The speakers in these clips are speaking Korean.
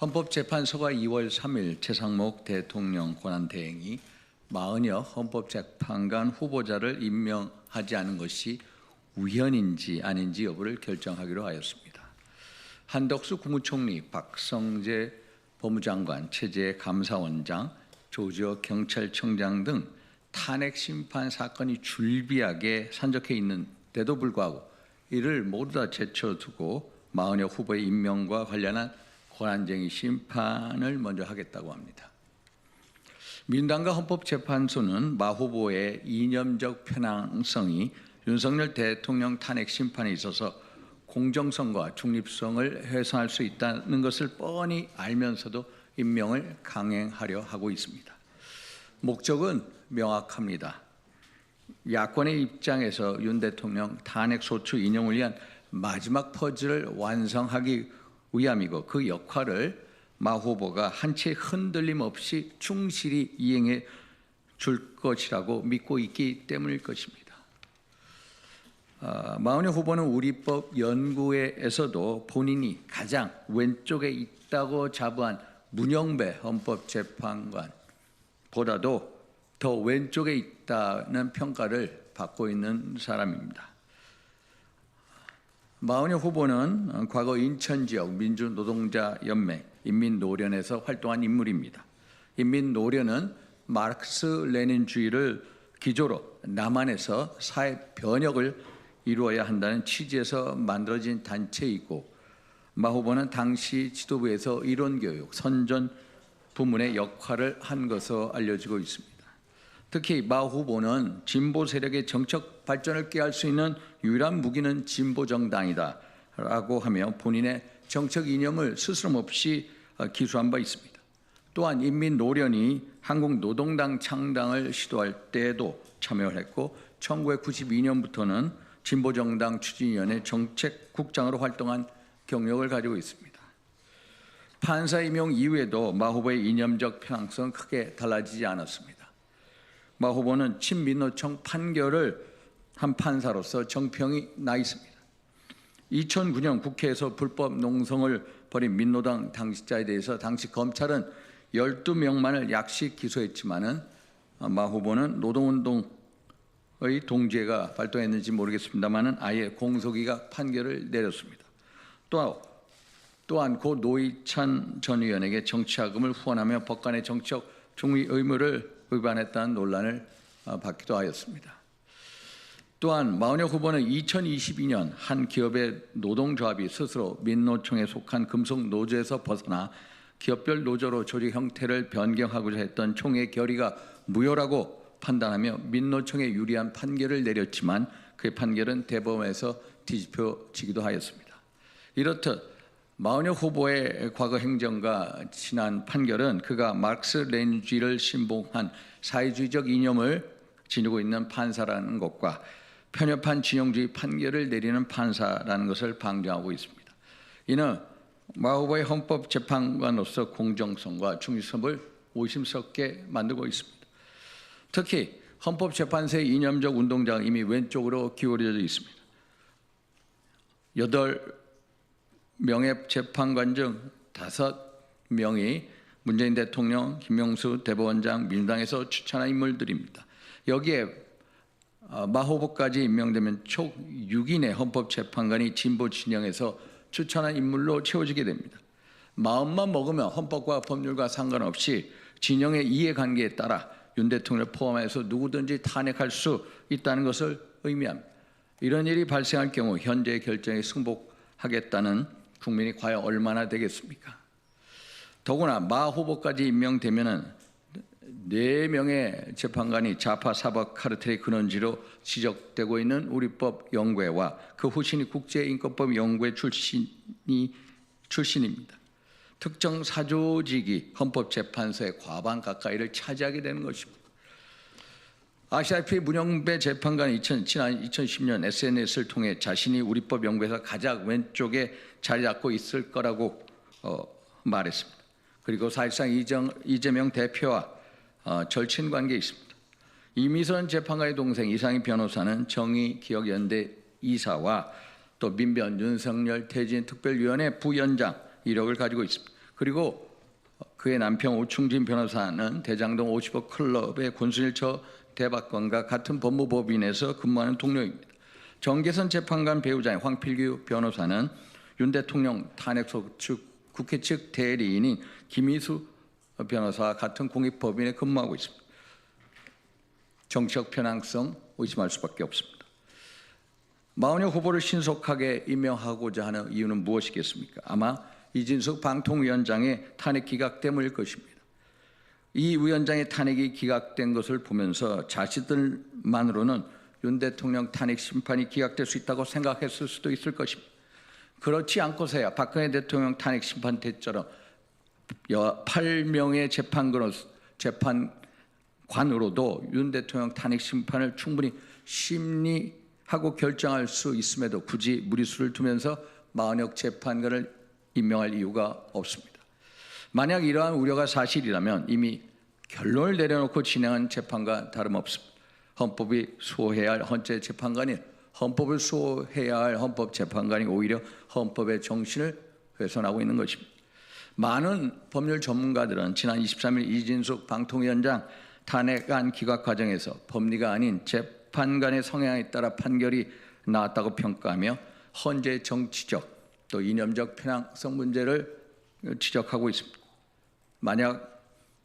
헌법재판소가 2월 3일 최상목 대통령 권한대행이 마은혁 헌법재판관 후보자를 임명하지 않은 것이 우연인지 아닌지 여부를 결정하기로 하였습니다. 한덕수 국무총리, 박성재 법무장관, 최재 감사원장, 조지호 경찰청장 등 탄핵 심판 사건이 줄비하게 산적해 있는데도 불구하고 이를 모두 다 제쳐두고 마은혁 후보의 임명과 관련한 권한쟁의 심판을 먼저 하겠다고 합니다. 민당과 헌법재판소는 마 후보의 이념적 편향성이 윤석열 대통령 탄핵 심판에 있어서 공정성과 중립성을 훼손할 수 있다는 것을 뻔히 알면서도 임명을 강행하려 하고 있습니다. 목적은 명확합니다. 야권의 입장에서 윤 대통령 탄핵 소추 인용을 위한 마지막 퍼즐을 완성하기 위함이고 그 역할을 마 후보가 한채 흔들림 없이 충실히 이행해 줄 것이라고 믿고 있기 때문일 것입니다. 아, 마은혁 후보는 우리법 연구회에서도 본인이 가장 왼쪽에 있다고 자부한 문영배 헌법재판관보다도 더 왼쪽에 있다는 평가를 받고 있는 사람입니다. 마은혁 후보는 과거 인천 지역 민주노동자 연맹 인민노련에서 활동한 인물입니다. 인민노련은 마르크스 레닌주의를 기조로 남한에서 사회 변혁을 이루어야 한다는 취지에서 만들어진 단체이고 마 후보는 당시 지도부에서 이론 교육, 선전 부문의 역할을 한 것으로 알려지고 있습니다. 특히 마 후보는 진보 세력의 정책 발전을 깨할 수 있는 유일한 무기는 진보 정당이다 라고 하며 본인의 정책 이념을 스스럼 없이 어, 기수한 바 있습니다. 또한 인민 노련이 한국 노동당 창당을 시도할 때에도 참여를 했고 1992년부터는 진보 정당 추진위원회 정책국장으로 활동한 경력을 가지고 있습니다. 판사 임용 이후에도 마 후보의 이념적 편향성은 크게 달라지지 않았습니다. 마 후보는 친민노총 판결을 한 판사로서 정평이 나 있습니다. 2009년 국회에서 불법 농성을 벌인 민노당 당직자에 대해서 당시 검찰은 12명만을 약식 기소했지만은 마 후보는 노동운동의 동지가 발동했는지 모르겠습니다만은 아예 공소기가 판결을 내렸습니다. 또 또한 고 노희찬 전 의원에게 정치자금을 후원하며 법관의 정치적 중위 의무를 위반했다는 논란을 어, 받기도 하였습니다. 또한 마은혁 후보는 2022년 한 기업의 노동조합이 스스로 민노총에 속한 금속 노조에서 벗어나 기업별 노조로 조직 형태를 변경하고자 했던 총회 결의가 무효라고 판단하며 민노총에 유리한 판결을 내렸지만 그 판결은 대법원에서 뒤집혀지기도 하였습니다. 이렇듯 마은혁 후보의 과거 행정과 지난 판결은 그가 마르크스 레닌주의를 신봉한 사회주의적 이념을 지니고 있는 판사라는 것과 편협한 진영주의 판결을 내리는 판사라는 것을 방증하고 있습니다. 이는 마 후보의 헌법재판관으로서 공정성과 중립성을 오심스럽게 만들고 있습니다. 특히 헌법재판소의 이념적 운동자가 이미 왼쪽으로 기울어져 있습니다. 여덟 명예 재판관 중 다섯 명이 문재인 대통령, 김명수 대법원장, 민주당에서 추천한 인물들입니다. 여기에 어, 마 후보까지 임명되면 총 6인의 헌법재판관이 진보 진영에서 추천한 인물로 채워지게 됩니다. 마음만 먹으면 헌법과 법률과 상관없이 진영의 이해관계에 따라 윤 대통령을 포함해서 누구든지 탄핵할 수 있다는 것을 의미합니다. 이런 일이 발생할 경우 현재의 결정에 승복하겠다는 국민이 과연 얼마나 되겠습니까? 더구나 마 후보까지 임명되면은 네 명의 재판관이 좌파 사법 카르텔의 근원지로 지적되고 있는 우리법 연구회와 그 후신이 국제인권법 연구회 출신이 출신입니다. 특정 사조직이 헌법재판소의 과반 가까이를 차지하게 되는 것입니다. 아시다시피 문영배 재판관이 2000, 지난 2010년 SNS를 통해 자신이 우리법 연구에서 가장 왼쪽에 자리 잡고 있을 거라고 어, 말했습니다. 그리고 사실상 이정, 이재명 대표와 어, 절친 관계에 있습니다. 이미선 재판관의 동생 이상희 변호사는 정의 기억연대 이사와 또 민변 윤석열 퇴진 특별위원회 부위원장 이력을 가지고 있습니다. 그리고 그의 남편 오충진 변호사는 대장동 50억 클럽의 권순일처 대법관과 같은 법무법인에서 근무하는 동료입니다. 정계선 재판관 배우자인 황필규 변호사는 윤 대통령 탄핵 소 측 국회 측 대리인인 김희수 변호사와 같은 공익법인에 근무하고 있습니다. 정치적 편향성 의심할 수밖에 없습니다. 마은혁 후보를 신속하게 임명하고자 하는 이유는 무엇이겠습니까? 아마 이진숙 방통위원장의 탄핵 기각 때문일 것입니다. 이 위원장의 탄핵이 기각된 것을 보면서 자신들만으로는 윤 대통령 탄핵 심판이 기각될 수 있다고 생각했을 수도 있을 것입니다. 그렇지 않고서야 박근혜 대통령 탄핵 심판 때처럼 8명의 재판관으로, 재판관으로도 윤 대통령 탄핵 심판을 충분히 심리하고 결정할 수 있음에도 굳이 무리수를 두면서 마은혁 재판관을 임명할 이유가 없습니다. 만약 이러한 우려가 사실이라면 이미 결론을 내려놓고 진행한 재판과 다름없습니다. 헌법이 수호해야 할 헌재 재판관이 헌법을 수호해야 할 헌법 재판관이 오히려 헌법의 정신을 훼손하고 있는 것입니다. 많은 법률 전문가들은 지난 23일 이진숙 방통위원장 탄핵안 기각 과정에서 법리가 아닌 재판관의 성향에 따라 판결이 나왔다고 평가하며 헌재 정치적 또 이념적 편향성 문제를 지적하고 있습니다. 만약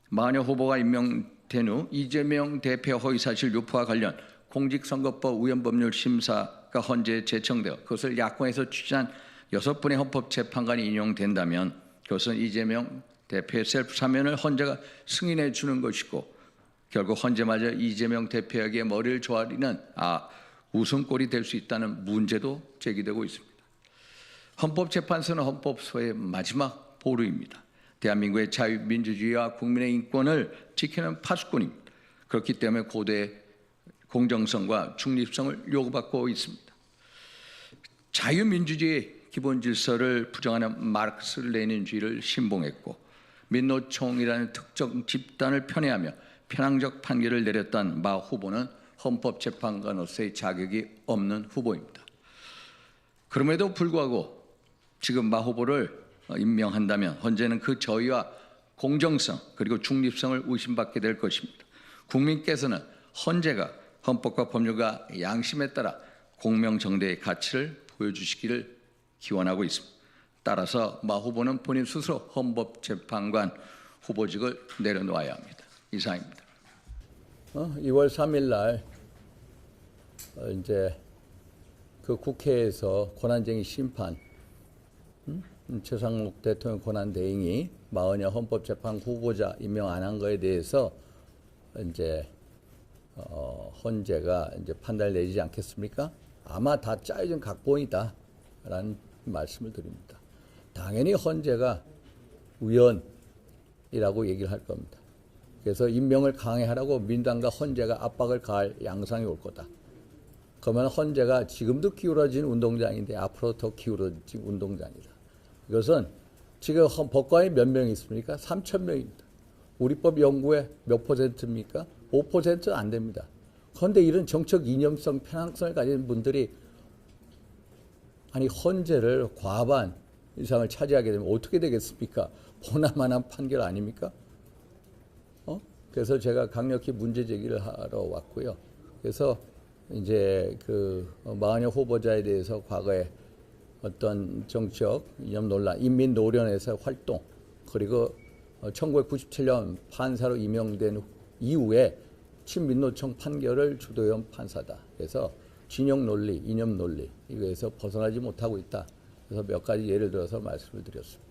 마녀 후보가 임명된 후 이재명 대표 허위사실 유포와 관련 공직선거법 위헌법률 심사가 헌재에 제청되어 그것을 야권에서 추진한 여섯 분의 헌법재판관이 인용된다면 그것은 이재명 대표의 셀프 사면을 헌재가 승인해 주는 것이고 결국 헌재마저 이재명 대표에게 머리를 조아리는 아 웃음꼴이 될 수 있다는 문제도 제기되고 있습니다. 헌법재판소는 헌법소의 마지막 보루입니다. 대한민국의 자유민주주의와 국민의 인권을 지키는 파수꾼입니다. 그렇기 때문에 고대 공정성과 중립성을 요구받고 있습니다. 자유민주주의 기본 질서를 부정하는 마르크스 레닌주의를 신봉했고 민노총이라는 특정 집단을 편애하며 편향적 판결을 내렸던 마 후보는 헌법재판관으로서의 자격이 없는 후보입니다. 그럼에도 불구하고 지금 마 후보를 임명한다면 헌재는 그 저희와 공정성 그리고 중립성을 의심받게 될 것입니다. 국민께서는 헌재가 헌법과 법률과 양심에 따라 공명정대의 가치를 보여주시기를 기원하고 있습니다. 따라서 마 후보는 본인 스스로 헌법재판관 후보직을 내려놓아야 합니다. 이상입니다. 어, 2월 3일 날 어, 이제 그 국회에서 권한쟁의 심판 음? 최상목 대통령 권한 대행이 마흔여 헌법재판 후보자 임명 안 한 거에 대해서 이제 어, 헌재가 이제 판단을 내리지 않겠습니까? 아마 다 짜여진 각본이다라는 말씀을 드립니다. 당연히 헌재가 우연이라고 얘기를 할 겁니다. 그래서 임명을 강행하라고 민당과 헌재가 압박을 가할 양상이 올 거다. 그러면 헌재가 지금도 기울어진 운동장인데 앞으로 더 기울어진 운동장이다. 이것은 지금 법관이 몇명 있습니까? 3천 명입니다. 우리법 연구에 몇 퍼센트입니까? 5%안 됩니다. 그런데 이런 정책 이념성, 편향성을 가진 분들이 아니 헌재를 과반 이상을 차지하게 되면 어떻게 되겠습니까? 보나마난 판결 아닙니까? 어? 그래서 제가 강력히 문제 제기를 하러 왔고요. 그래서 이제 그 마흔여 후보자에 대해서 과거에 어떤 정치적 이념 논란, 인민 노련에서 활동 그리고 1997년 판사로 임명된 이후에 친민노총 판결을 주도한 판사다. 그래서 진영 논리, 이념 논리 이거에서 벗어나지 못하고 있다. 그래서 몇 가지 예를 들어서 말씀을 드렸습니다.